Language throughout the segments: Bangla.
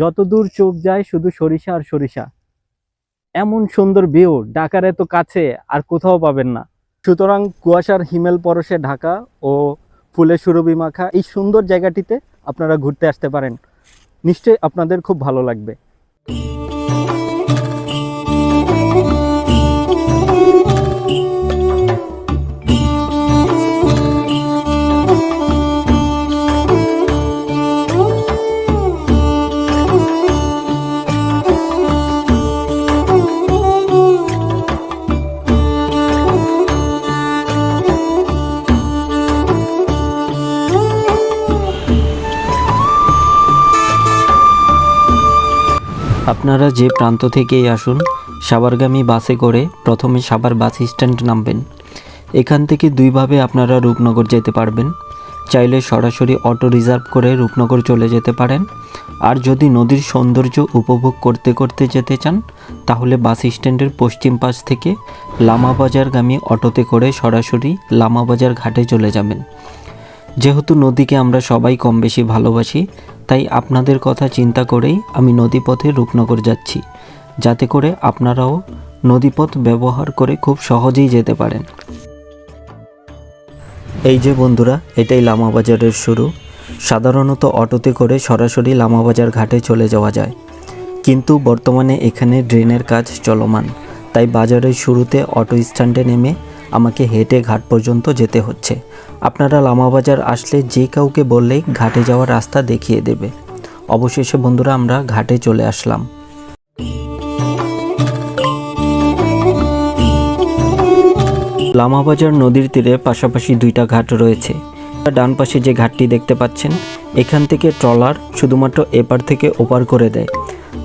যত দূর চোখ যায় শুধু সরিষা আর সরিষা। এমন সুন্দর ভিউ, ঢাকার এত কাছে আর কোথাও পাবেন না। সুতরাং কুয়াশার হিমেল পরশে ঢাকা ও ফুলে সুরভি মাখা এই সুন্দর জায়গাটিতে আপনারা ঘুরতে আসতে পারেন। নিশ্চয়ই আপনাদের খুব ভালো লাগবে। আপনারা যে প্রান্ত থেকেই আসুন সাভারগামী বাসে করে প্রথমে সাভার বাস স্ট্যান্ড নামবেন। এখান থেকে দুইভাবে আপনারা রূপনগর যেতে পারবেন। চাইলে সরাসরি অটো রিজার্ভ করে রূপনগর চলে যেতে পারেন। আর যদি নদীর সৌন্দর্য উপভোগ করতে করতে যেতে চান, তাহলে বাস স্ট্যান্ডের পশ্চিম পাশ থেকে লামাবাজারগামী অটোতে করে সরাসরি লামাবাজার ঘাটে চলে যাবেন। যেহেতু নদীকে আমরা সবাই কম বেশি ভালোবাসি, তাই আপনাদের কথা চিন্তা করেই আমি নদীপথে রূপনগর যাচ্ছি, যাতে করে আপনারাও নদীপথ ব্যবহার করে খুব সহজেই যেতে পারেন। এই যে বন্ধুরা, এটাই লামাবাজারের শুরু। সাধারণত অটোতে করে সরাসরি লামাবাজার ঘাটে চলে যাওয়া যায়। কিন্তু বর্তমানে এখানে ড্রেনের কাজ চলমান, তাই বাজারের শুরুতে অটো স্ট্যান্ডে নেমে আমাকে হেঁটে ঘাট পর্যন্ত যেতে হচ্ছে। আপনারা লামাবাজার আসলে যে কাউকে বললেই ঘাটে যাওয়ার রাস্তা দেখিয়ে দেবে। অবশেষে, বন্ধুরা, আমরা ঘাটে চলে আসলাম। লামাবাজার নদীর তীরে পাশাপাশি দুইটা ঘাট রয়েছে। ডান পাশে যে ঘাটটি দেখতে পাচ্ছেন, এখান থেকে ট্রলার শুধুমাত্র এপার থেকে ওপার করে দেয়।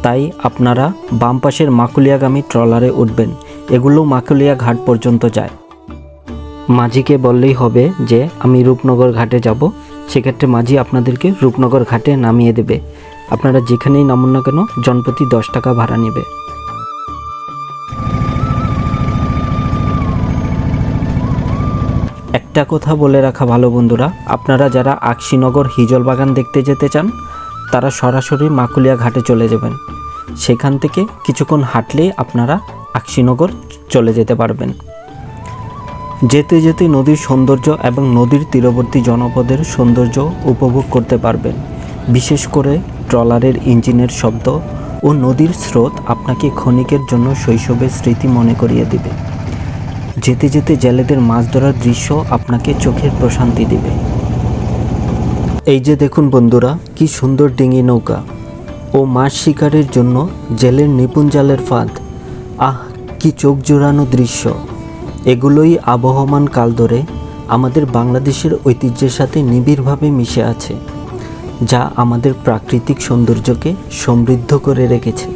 তাই আপনারা বাম পাশের মাকুলিয়াগামী ট্রলারে উঠবেন। এগুলো মাকুলিয়া ঘাট পর্যন্ত যায়। মাঝিকে বললেই হবে যে, আমি রূপনগর ঘাটে যাব। সেক্ষেত্রে মাঝি আপনাদেরকে রূপনগর ঘাটে নামিয়ে দেবে। আপনারা যেখানেই নামুন না কেন জনপ্রতি দশ টাকা ভাড়া নেবে। একটা কথা বলে রাখা ভালো বন্ধুরা, আপনারা যারা আকশিনগর হিজল বাগান দেখতে যেতে চান, তারা সরাসরি মাকুলিয়া ঘাটে চলে যাবেন। সেখান থেকে কিছুক্ষণ হাঁটলেই আপনারা আকশিনগর চলে যেতে পারবেন। যেতে যেতে নদীর সৌন্দর্য এবং নদীর তীরবর্তী জনপদের সৌন্দর্য উপভোগ করতে পারবেন। বিশেষ করে ট্রলারের ইঞ্জিনের শব্দ ও নদীর স্রোত আপনাকে ক্ষণিকের জন্য শৈশবের স্মৃতি মনে করিয়ে দেবে। যেতে যেতে জেলেদের মাছ ধরার দৃশ্য আপনাকে চোখের প্রশান্তি দেবে। এই যে দেখুন বন্ধুরা, কি সুন্দর ডিঙি নৌকা। ও মাছ শিকারের জন্য জেলের নিপুণ জালের ফাঁদ। আহ, কি চোখ জোড়ানো দৃশ্য। এগুলোই আবহমান কাল ধরে আমাদের বাংলাদেশের ঐতিহ্যের সাথে নিবিড়ভাবে মিশে আছে, যা আমাদের প্রাকৃতিক সৌন্দর্যকে সমৃদ্ধ করে রেখেছে।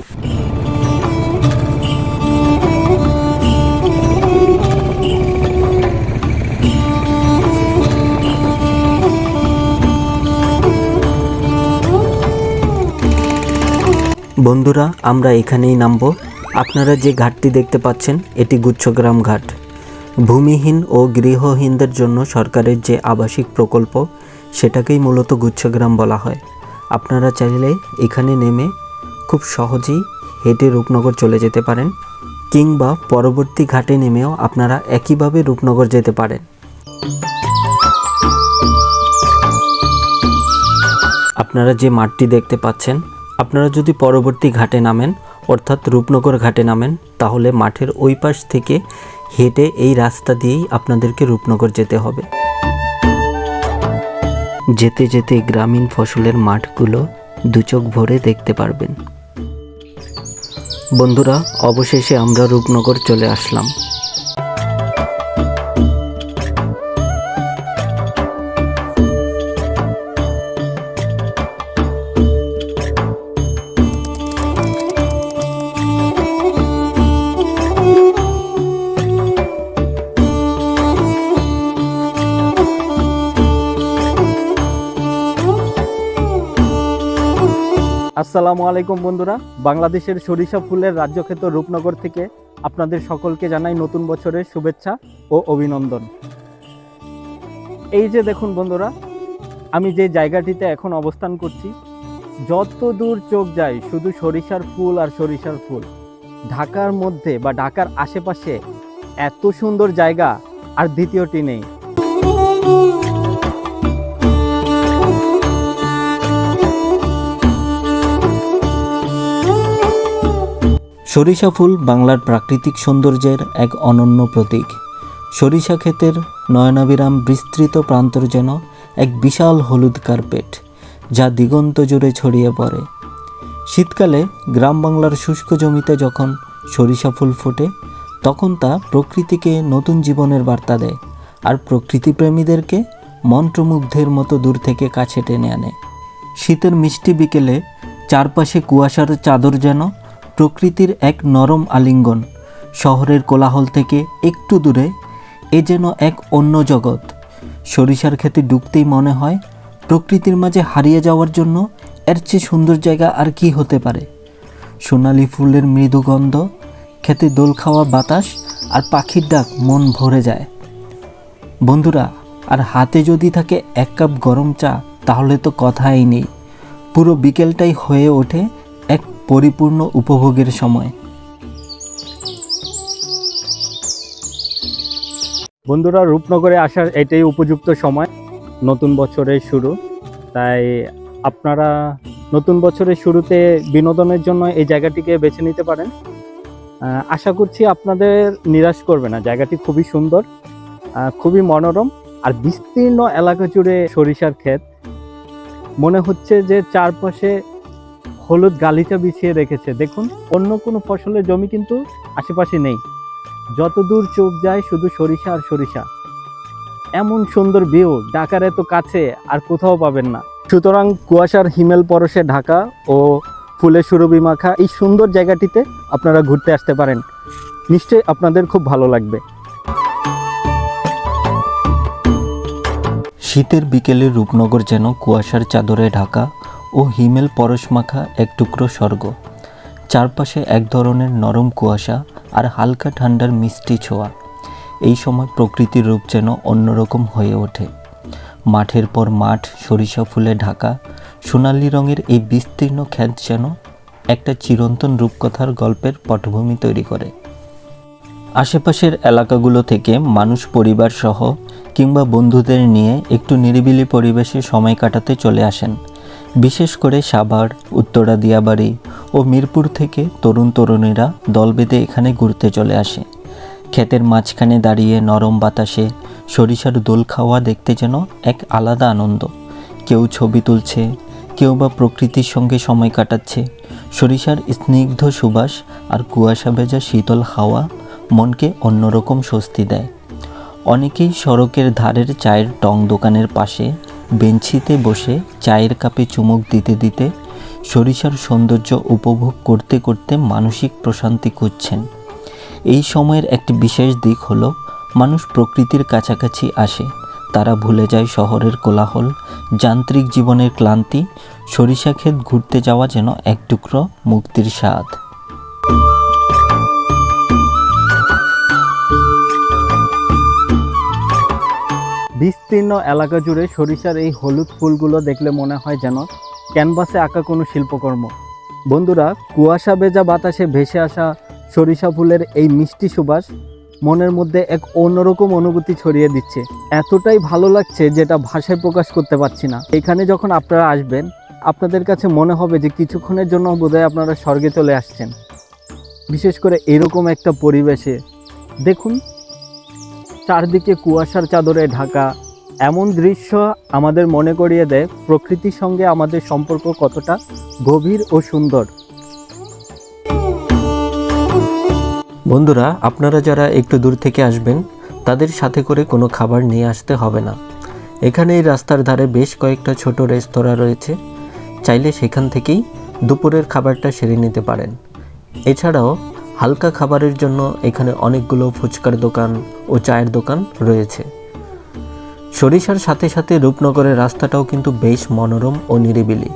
বন্ধুরা, আমরা এখানেই নামবো। আপনারা যে ঘাটটি দেখতে পাচ্ছেন, এটি গুচ্ছগ্রাম ঘাট। ভূমিহীন ও গৃহহীনদের জন্য সরকারের যে আবাসিক প্রকল্প, সেটাকেই মূলত গুচ্ছগ্রাম বলা হয়। আপনারা চাইলে এখানে নেমে খুব সহজেই হেঁটে রূপনগর চলে যেতে পারেন, কিংবা পরবর্তী ঘাটে নেমেও আপনারা একইভাবে রূপনগর যেতে পারেন। আপনারা যে মাঠটি দেখতে পাচ্ছেন, আপনারা যদি পরবর্তী ঘাটে নামেন, অর্থাৎ রূপনগর ঘাটে নামেন, তাহলে মাঠের ওই পাশ থেকে হেঁটে এই রাস্তা দিয়েই আপনাদেরকে রূপনগর যেতে হবে। যেতে যেতে গ্রামীণ ফসলের মাঠগুলো দুচোখ ভরে দেখতে পারবেন। বন্ধুরা, অবশেষে আমরা রূপনগর চলে আসলাম। আসসালামু আলাইকুম বন্ধুরা। বাংলাদেশের সরিষা ফুলের রাজ্যক্ষেত্র রূপনগর থেকে আপনাদের সকলকে জানাই নতুন বছরের শুভেচ্ছা ও অভিনন্দন। এই যে দেখুন বন্ধুরা, আমি যে জায়গাটিতে এখন অবস্থান করছি, যত দূর চোখ যায় শুধু সরিষার ফুল আর সরিষার ফুল। ঢাকার মধ্যে বা ঢাকার আশেপাশে এত সুন্দর জায়গা আর দ্বিতীয়টি নেই। সরিষা ফুল বাংলার প্রাকৃতিক সৌন্দর্যের এক অনন্য প্রতীক। সরিষা ক্ষেতের নয়নাবিরাম বিস্তৃত প্রান্তর যেন এক বিশাল হলুদ কার্পেট, যা দিগন্ত জুড়ে ছড়িয়ে পড়ে। শীতকালে গ্রাম বাংলার শুষ্ক জমিতে যখন সরিষা ফুল ফোটে, তখন তা প্রকৃতিকে নতুন জীবনের বার্তা দেয় আর প্রকৃতিপ্রেমীদেরকে মন্ত্রমুগ্ধের মতো দূর থেকে কাছে টেনে আনে। শীতের মিষ্টি বিকেলে চারপাশে কুয়াশার চাদর যেন প্রকৃতির এক নরম আলিঙ্গন, শহরের কোলাহল থেকে একটু দূরে, এ যেন এক অন্য জগৎ। সরিষার ক্ষেতে ডুবতেই মনে হয়, প্রকৃতির মাঝে হারিয়ে যাওয়ার জন্য এর চেয়ে সুন্দর জায়গা আর কি হতে পারে? সোনালি ফুলের মৃদু গন্ধ, খেতে দোল খাওয়া বাতাস আর পাখির ডাক মন ভরে যায়। বন্ধুরা, আর হাতে যদি থাকে এক কাপ গরম চা, তাহলে তো কথাই নেই। পুরো বিকেলটাই হয়ে ওঠে এক পরিপূর্ণ উপভোগের সময়। বন্ধুরা, রূপনগরে আসার এটাই উপযুক্ত সময়। নতুন বছরের শুরু। তাই আপনারা নতুন বছরের শুরুতে বিনোদনের জন্য এই জায়গাটিকে বেছে নিতে পারেন। আশা করছি আপনাদের নিরাশ করবে না। জায়গাটি খুবই সুন্দর খুবই মনোরম আর বিস্তীর্ণ এলাকা জুড়ে সরিষার ক্ষেত। মনে হচ্ছে যে চারপাশে হলুদ গালিচা বিছিয়ে রেখেছে। দেখুন, অন্য কোনো ফসলের জমি কিন্তু আশেপাশে নেই। যত দূর চোখ যায় শুধু সরিষা আর সরিষা। এমন সুন্দর ভিউ, ঢাকার এত কাছে আর কোথাও পাবেন না। সুতরাং কুয়াশার হিমেল পরশে ঢাকা ও ফুলে সুরভি মাখা এই সুন্দর জায়গাটিতে আপনারা ঘুরতে আসতে পারেন। নিশ্চয়ই আপনাদের খুব ভালো লাগবে। শীতের বিকেলে রূপনগর যেন কুয়াশার চাদরে ঢাকা ও হিমেল পরশমাখা এক টুকরো স্বর্গ। চারপাশে এক ধরনের নরম কুয়াশা আর হালকা ঠান্ডার মিষ্টি ছোঁয়া। এই সময় প্রকৃতির রূপ যেন অন্যরকম হয়ে ওঠে। মাঠের পর মাঠ, সরিষা ফুলে ঢাকা, সোনালি রঙের এই বিস্তীর্ণ খ্যাত যেন একটা চিরন্তন রূপকথার গল্পের পটভূমি তৈরি করে। আশেপাশের এলাকাগুলো থেকে মানুষ পরিবার সহ কিংবা বন্ধুদের নিয়ে একটু নিরিবিলি পরিবেশে সময় কাটাতে চলে আসেন। বিশেষ করে সাভার, উত্তরা, দিয়াবাড়ি ও মিরপুর থেকে তরুণ তরুণীরা দল বেঁধে এখানে ঘুরতে চলে আসে। ক্ষেতের মাঝখানে দাঁড়িয়ে নরম বাতাসে সরিষার দোল খাওয়া দেখতে যেন এক আলাদা আনন্দ। কেউ ছবি তুলছে, কেউ বা প্রকৃতির সঙ্গে সময় কাটাচ্ছে। সরিষার স্নিগ্ধ সুবাস আর কুয়াশা ভেজা শীতল হাওয়া মনকে অন্যরকম স্বস্তি দেয়। অনেকেই সড়কের ধারের চায়ের টং দোকানের পাশে বেঞ্চিতে বসে চায়ের কাপে চুমুক দিতে দিতে সরিষার সৌন্দর্য উপভোগ করতে করতে মানসিক প্রশান্তি খুঁজছেন। এই সময়ের একটি বিশেষ দিক হলো, মানুষ প্রকৃতির কাছাকাছি আসে। তারা ভুলে যায় শহরের কোলাহল, যান্ত্রিক জীবনের ক্লান্তি সরিষা ক্ষেত ঘুরতে যাওয়া যেন এক টুকরো মুক্তির স্বাদ। বিস্তীর্ণ এলাকা জুড়ে সরিষার এই হলুদ ফুলগুলো দেখলে মনে হয় যেন ক্যানভাসে আঁকা কোনো শিল্পকর্ম। বন্ধুরা, কুয়াশা ভেজা বাতাসে ভেসে আসা সরিষা ফুলের এই মিষ্টি সুবাস মনের মধ্যে এক অন্যরকম অনুভূতি ছড়িয়ে দিচ্ছে। এতটাই ভালো লাগছে যেটা ভাষায় প্রকাশ করতে পারছি না। এখানে যখন আপনারা আসবেন, আপনাদের কাছে মনে হবে যে কিছুক্ষণের জন্য বোধহয় আপনারা স্বর্গে চলে আসছেন। বিশেষ করে এরকম একটা পরিবেশে। দেখুন চারদিকে কুয়াশার চাদরে ঢাকা। এমন দৃশ্য আমাদের মনে করিয়ে দেয় প্রকৃতির সঙ্গে আমাদের সম্পর্ক কতটা গভীর ও সুন্দর। বন্ধুরা, আপনারা যারা একটু দূর থেকে আসবেন, তাদের সাথে করে কোনো খাবার নিয়ে আসতে হবে না। এখানে এই রাস্তার ধারে বেশ কয়েকটা ছোট রেস্তোরাঁ রয়েছে। চাইলে সেখান থেকেই দুপুরের খাবারটা সেরে নিতে পারেন। এছাড়াও হালকা খাবারের জন্য এখানে অনেকগুলো ফুচকার দোকান ও চায়ের দোকান রয়েছে। সরিষার সাথে সাথে রূপনগরের রাস্তাটাও কিন্তু বেশ মনোরম ও নিরিবিলি।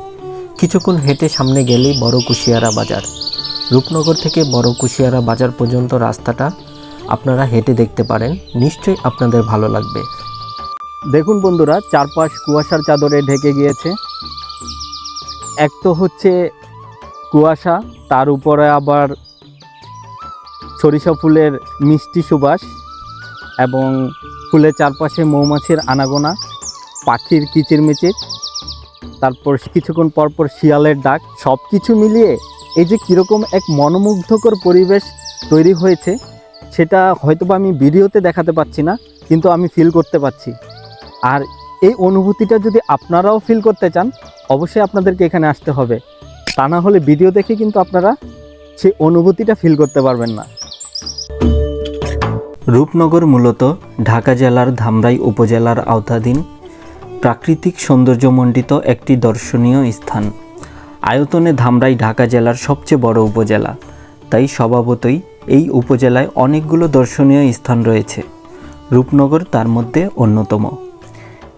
কিছুক্ষণ হেঁটে সামনে গেলেই বড় কুশিয়ারা বাজার। রূপনগর থেকে বড় কুশিয়ারা বাজার পর্যন্ত রাস্তাটা আপনারা হেঁটে দেখতে পারেন। নিশ্চয়ই আপনাদের ভালো লাগবে। দেখুন বন্ধুরা, চারপাশ কুয়াশার চাদরে ঢেকে গিয়েছে। এক তো হচ্ছে কুয়াশা, তার উপরে আবার সরিষা ফুলের মিষ্টি সুবাস এবং ফুলের চারপাশে মৌমাছির আনাগোনা, পাখির কিচিরমিচির, তারপর কিছুক্ষণ পর পর শিয়ালের ডাক সব কিছু মিলিয়ে এই যে কীরকম এক মনোমুগ্ধকর পরিবেশ তৈরি হয়েছে, সেটা হয়তোবা আমি ভিডিওতে দেখাতে পাচ্ছি না, কিন্তু আমি ফিল করতে পাচ্ছি। আর এই অনুভূতিটা যদি আপনারাও ফিল করতে চান, অবশ্যই আপনাদেরকে এখানে আসতে হবে। তা না হলে ভিডিও দেখে কিন্তু আপনারা সেই অনুভূতিটা ফিল করতে পারবেন না। রূপনগর মূলত ঢাকা জেলার ধামরাই উপজেলার আওতাধীন। প্রাকৃতিক সৌন্দর্যমণ্ডিত একটি দর্শনীয় স্থান। আয়তনে ধামরাই ঢাকা জেলার সবচেয়ে বড় উপজেলা। তাই স্বভাবতই এই উপজেলায় অনেকগুলো দর্শনীয় স্থান রয়েছে। রূপনগর তার মধ্যে অন্যতম।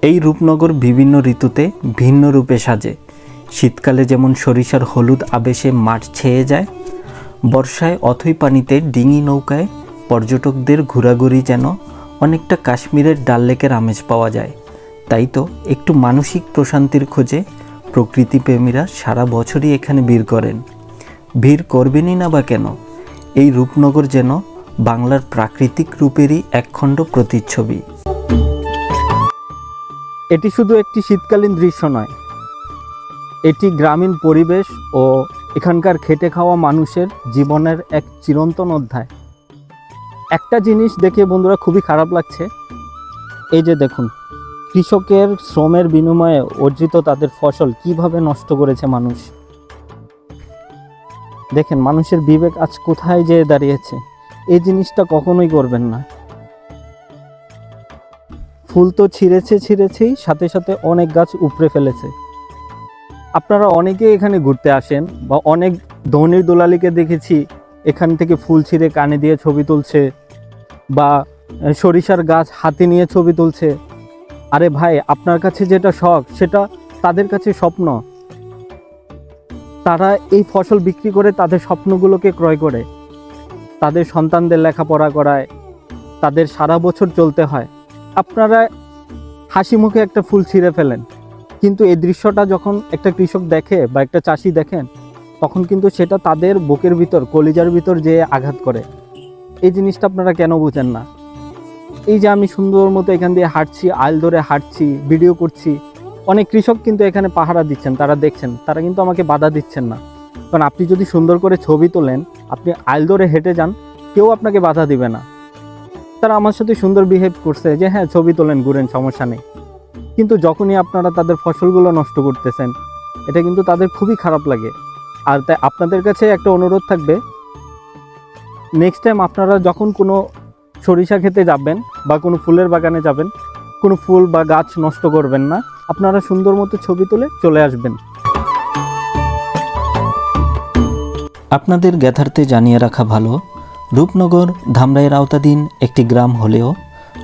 এই রূপনগর বিভিন্ন ঋতুতে ভিন্ন রূপে সাজে। শীতকালে যেমন সরিষার হলুদ আবেশে মাঠ ছেয়ে যায়, বর্ষায় অথই পানিতে ডিঙি নৌকায় পর্যটকদের ঘোরাঘুরি যেন অনেকটা কাশ্মীরের ডাল লেকের আমেজ পাওয়া যায়। তাই তো একটু মানসিক প্রশান্তির খোঁজে প্রকৃতিপ্রেমীরা সারা বছরই এখানে ভিড় করেন। ভিড় করবেনই না বা কেন? এই রূপনগর যেন বাংলার প্রাকৃতিক রূপেরই একখণ্ড প্রতিচ্ছবি। এটি শুধু একটি শীতকালীন দৃশ্য নয়। এটি গ্রামীণ পরিবেশ ও এখানকার খেটে খাওয়া মানুষের জীবনের এক চিরন্তন অধ্যায়। একটা জিনিস দেখে বন্ধুরা খুবই খারাপ লাগছে। এই যে দেখুন, কৃষকের শ্রমের বিনিময়ে অর্জিত তাদের ফসল কীভাবে নষ্ট করেছে মানুষ? দেখেন, মানুষের বিবেক আজ কোথায় যেয়ে দাঁড়িয়েছে? এই জিনিসটা কখনোই করবেন না। ফুল তো ছিঁড়েছে ছিঁড়েছেই, সাথে সাথে অনেক গাছ উপড়ে ফেলেছে। আপনারা অনেকে এখানে ঘুরতে আসেন বা অনেক ধনির দোলালিকে দেখেছি এখান থেকে ফুল ছিঁড়ে কানে দিয়ে ছবি তুলছে বা সরিষার গাছ হাতে নিয়ে ছবি তুলছে। আরে ভাই, আপনার কাছে যেটা শখ, সেটা তাদের কাছে স্বপ্ন। তারা এই ফসল বিক্রি করে তাদের স্বপ্নগুলোকে ক্রয় করে। তাদের সন্তানদের লেখাপড়া করায়। তাদের সারা বছর চলতে হয়। আপনারা হাসি মুখে একটা ফুল ছিঁড়ে ফেলেন। কিন্তু এই দৃশ্যটা যখন একটা কৃষক দেখে বা একটা চাষি দেখেন তখন কিন্তু সেটা তাদের বুকের ভিতর, কলিজার ভিতর যে আঘাত করে। এই জিনিসটা আপনারা কেন বুঝেন না? এই যে আমি সুন্দর মতো এখান দিয়ে হাঁটছি আইল ধরে হাঁটছি, ভিডিও করছি, অনেক কৃষক কিন্তু এখানে পাহারা দিচ্ছেন, তারা দেখছেন, তারা কিন্তু আমাকে বাধা দিচ্ছেন না। কারণ আপনি যদি সুন্দর করে ছবি তোলেন, আপনি আইল ধরে হেঁটে যান, কেউ আপনাকে বাধা দিবে না। তারা আমার সাথে সুন্দর বিহেভ করছে যে হ্যাঁ ছবি তোলেন, ঘুরেন, সমস্যা নেই। কিন্তু যখনই আপনারা তাদের ফসলগুলো নষ্ট করতেছেন, এটা কিন্তু তাদের খুবই খারাপ লাগে। আর তাই আপনাদের কাছে একটা অনুরোধ থাকবে। নেক্সট টাইম আপনারা যখন কোনো সরিষা খেতে যাবেন বা কোনো ফুলের বাগানে যাবেন, কোনো ফুল বা গাছ নষ্ট করবেন না, আপনারা সুন্দর মতো ছবি তুলে চলে আসবেন। আপনাদের জ্ঞাতার্থে জানিয়ে রাখা ভালো, রূপনগর ধামরাইয়ের আওতাধীন একটি গ্রাম হলেও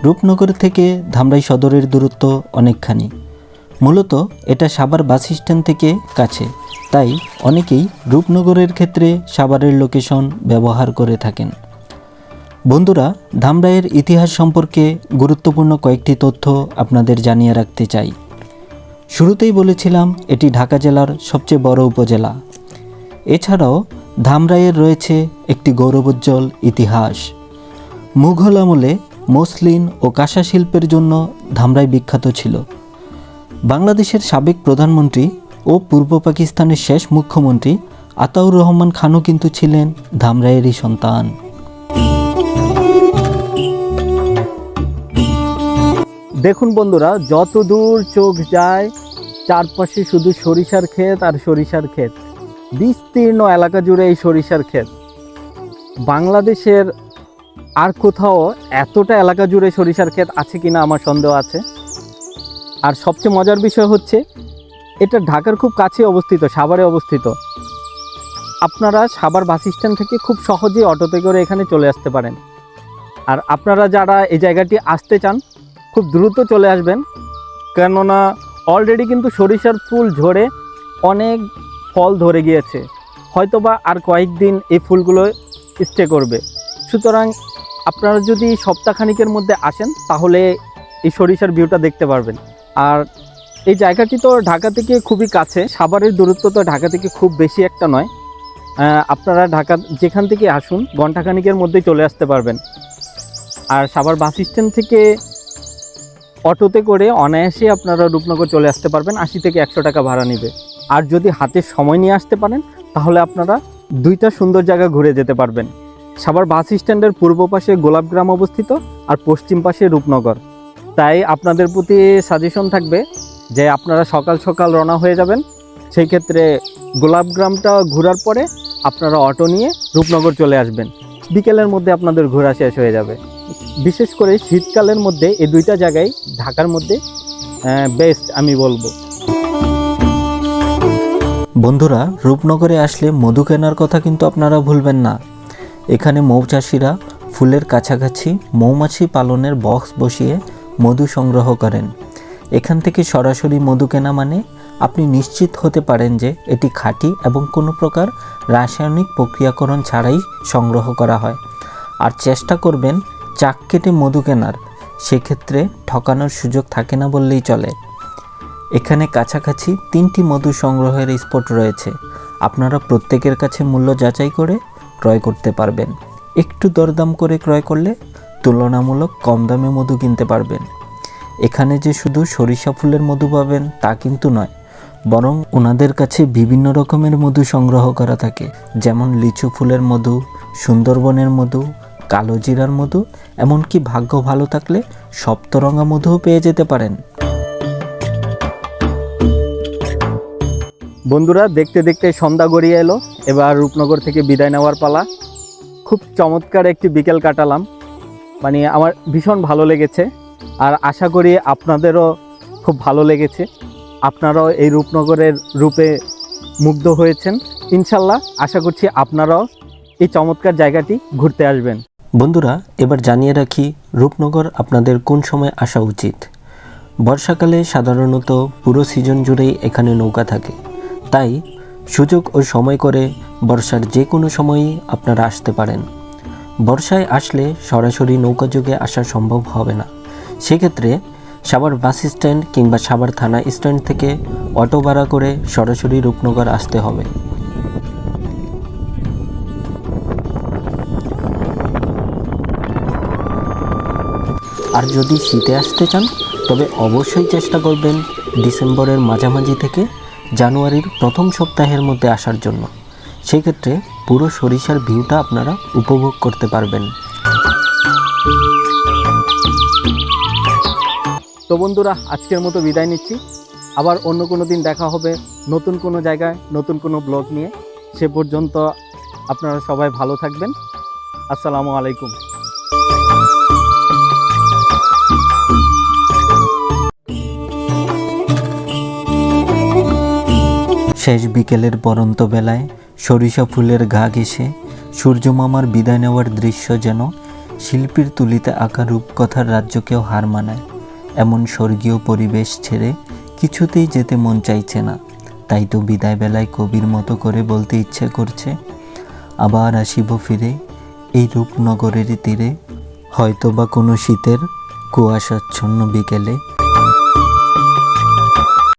রূপনগর থেকে ধামরাই সদরের দূরত্ব অনেকখানি। মূলত এটা সাভার বাস স্ট্যান্ড থেকে কাছে। তাই অনেকেই রূপনগরের ক্ষেত্রে সাভারের লোকেশন ব্যবহার করে থাকেন। বন্ধুরা, ধামরাইয়ের ইতিহাস সম্পর্কে গুরুত্বপূর্ণ কয়েকটি তথ্য আপনাদের জানিয়ে রাখতে চাই। শুরুতেই বলেছিলাম, এটি ঢাকা জেলার সবচেয়ে বড় উপজেলা। এছাড়াও, ধামরাইয়ের রয়েছে একটি গৌরবোজ্জ্বল ইতিহাস। মুঘল আমলে মসলিন ও কাঁসা শিল্পের জন্য ধামরাই বিখ্যাত ছিল। বাংলাদেশের সাবেক প্রধানমন্ত্রী ও পূর্ব পাকিস্তানের শেষ মুখ্যমন্ত্রী আতাউর রহমান খানও কিন্তু ছিলেন ধামরাইয়েরই সন্তান। দেখুন বন্ধুরা যত দূর চোখ যায়, চারপাশে শুধু সরিষার ক্ষেত আর সরিষার ক্ষেত। বিস্তীর্ণ এলাকা জুড়ে এই সরিষার ক্ষেত। বাংলাদেশের আর কোথাও এতটা এলাকা জুড়ে সরিষার ক্ষেত আছে কিনা আমার সন্দেহ আছে। আর সবচেয়ে মজার বিষয় হচ্ছে এটা ঢাকার খুব কাছে অবস্থিত, সাভারে অবস্থিত। আপনারা সাভার বাস স্ট্যান্ড থেকে খুব সহজেই অটোতে করে এখানে চলে আসতে পারেন। আর আপনারা যারা এই জায়গাটি আসতে চান, খুব দ্রুত চলে আসবেন। কেননা অলরেডি কিন্তু সরিষার ফুল ঝরে অনেক ফল ধরে গিয়েছে। হয়তোবা আর কয়েকদিন এই ফুলগুলো স্টে করবে। সুতরাং আপনারা যদি সপ্তাহখানিকের মধ্যে আসেন, তাহলে এই সরিষার ভিউটা দেখতে পারবেন। আর এই জায়গাটি তো ঢাকা থেকে খুবই কাছে। সাভারের দূরত্ব তো ঢাকা থেকে খুব বেশি একটা নয়। আপনারা ঢাকা যেখান থেকে আসুন ঘন্টাখানিকের মধ্যেই চলে আসতে পারবেন। আর সাভার বাস স্ট্যান্ড থেকে অটোতে করে অনায়াসে আপনারা রূপনগর চলে আসতে পারবেন। আশি থেকে একশো টাকা ভাড়া নেবে। আর যদি হাতে সময় নিয়ে আসতে পারেন, তাহলে আপনারা দুইটা সুন্দর জায়গা ঘুরে যেতে পারবেন। সাভার বাস স্ট্যান্ডের পূর্ব পাশে গোলাপগ্রাম অবস্থিত আর পশ্চিম পাশে রূপনগর। তাই আপনাদের প্রতি সাজেশন থাকবে যে আপনারা সকাল সকাল রওনা হয়ে যাবেন, সেই ক্ষেত্রে গোলাপগ্রামটা ঘোরার পরে আপনারা অটো নিয়ে রূপনগর চলে আসবেন। বিকেলের মধ্যে আপনাদের ঘোরা শেষ হয়ে যাবে। বিশেষ করে শীতকালের মধ্যে এই দুইটা জায়গায়, ঢাকার মধ্যে বেস্ট আমি বলব। বন্ধুরা, রূপনগরে আসলে মধু কেনার কথা কিন্তু আপনারা ভুলবেন না। এখানে মৌচাষিরা ফুলের কাছাকাছি মৌমাছি পালনের বক্স বসিয়ে মধু সংগ্রহ করেন। এখান থেকে সরাসরি মধু কেনা মানে আপনি নিশ্চিত হতে পারেন যে এটি খাঁটি এবং কোনো প্রকার রাসায়নিক প্রক্রিয়াকরণ ছাড়াই সংগ্রহ করা হয়। আর চেষ্টা করবেন চাক কেটে মধু কেনার। সেক্ষেত্রে ঠকানোর সুযোগ থাকে না বললেই চলে। এখানে কাছাকাছি তিনটি মধু সংগ্রহের স্পট রয়েছে। আপনারা প্রত্যেকের কাছে মূল্য যাচাই করে ক্রয় করতে পারবেন। একটু দরদাম করে ক্রয় করলে তুলনামূলক কম দামে মধু কিনতে পারবেন। এখানে যে শুধু সরিষা ফুলের মধু পাবেন তা কিন্তু নয়, বরং ওনাদের কাছে বিভিন্ন রকমের মধু সংগ্রহ করা থাকে, যেমন লিচু ফুলের মধু, সুন্দরবনের মধু, কালো জিরার মধু, এমনকি ভাগ্য ভালো থাকলে সপ্তরঙা মধুও পেয়ে যেতে পারেন। বন্ধুরা, দেখতে দেখতে সন্ধ্যা গড়িয়ে এলো। এবার রূপনগর থেকে বিদায় নেওয়ার পালা। খুব চমৎকার একটি বিকেল কাটালাম। মানে আমার ভীষণ ভালো লেগেছে। আর আশা করি আপনাদেরও খুব ভালো লেগেছে। আপনারাও এই রূপনগরের রূপে মুগ্ধ হয়েছেন। ইনশাল্লাহ আশা করছি আপনারাও এই চমৎকার জায়গাটি ঘুরতে আসবেন। বন্ধুরা, এবার জানিয়ে রাখি, রূপনগর আপনাদের কোন সময় আসা উচিত? বর্ষাকালে সাধারণত পুরো সিজন জুড়েই এখানে নৌকা থাকে। তাই সুযোগ ও সময় করে বর্ষার যে কোনো সময়ই আপনারা আসতে পারেন। বর্ষায় আসলে সরাসরি নৌকা যুগে আসা সম্ভব হবে না। সেক্ষেত্রে সাভার বাস স্ট্যান্ড কিংবা সাভার থানা স্ট্যান্ড থেকে অটো ভাড়া করে সরাসরি রূপনগর আসতে হবে। আর যদি শীতে আসতে চান, তবে অবশ্যই চেষ্টা করবেন ডিসেম্বরের মাঝামাঝি থেকে জানুয়ারির প্রথম সপ্তাহের মধ্যে আসার জন্য। সেক্ষেত্রে পুরো সরিষার ভিউটা আপনারা উপভোগ করতে পারবেন। তো বন্ধুরা, আজকের মতো বিদায় নিচ্ছি। আবার অন্য কোনো দিন দেখা হবে নতুন কোনো জায়গায়, নতুন কোনো ব্লগ নিয়ে। সে পর্যন্ত আপনারা সবাই ভালো থাকবেন। আসসালামু আলাইকুম। শেষ বিকেলের পরন্ত বেলায় সরিষা ফুলের গা ঘেঁষে সূর্যমামার বিদায় নেওয়ার দৃশ্য যেন শিল্পীর তুলিতে আঁকা রূপকথার রাজ্যকেও হার মানায়। এমন স্বর্গীয় পরিবেশ ছেড়ে কিছুতেই যেতে মন চাইছে না। তাই তো বিদায় বেলায় কবির মতো করে বলতে ইচ্ছে করছে, আবার আসিব ফিরে এই রূপনগরের তীরে। হয়তোবা কোনো শীতের কুয়াশাচ্ছন্ন বিকেলে